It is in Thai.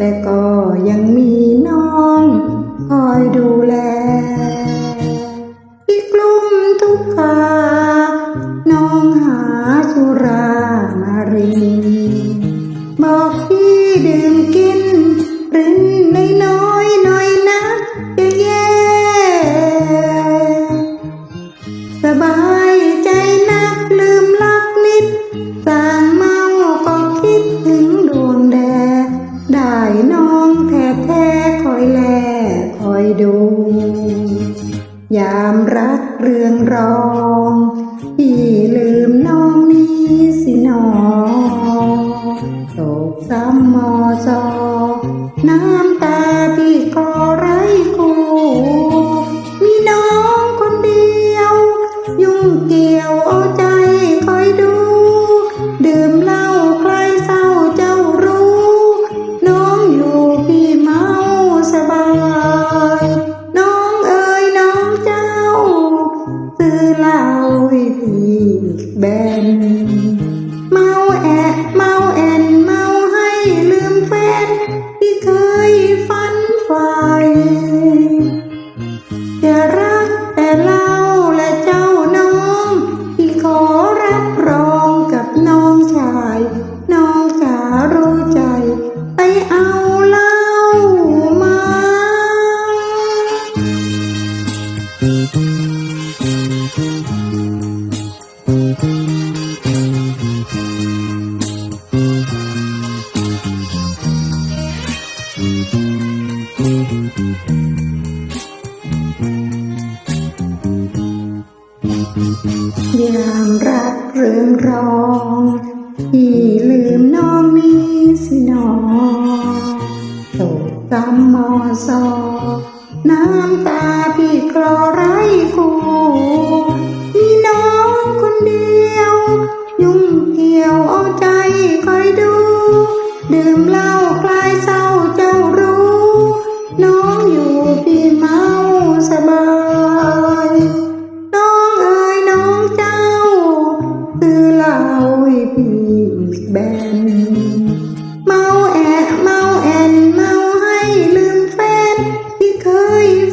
usted ยามรักเรื่องรองพี่ลืมน้องนี้สินองตกซ้ำมอซอ น้องจ๋ารู้ใจ ไปเอาเล่ามา ยามรักเรื่องรอง โศน้ำตาพี่กลอไรกูมีน้องคนเดียว ยุ่งเกี่ยวเอาใจคอยดู ดื่มเหล้าคลายเศร้าเจ้ารู้ น้องอยู่พี่เมาสบาย น้องเอ๋ยน้องเจ้า ซื้อเหล้าให้พี่อีแบบ 可以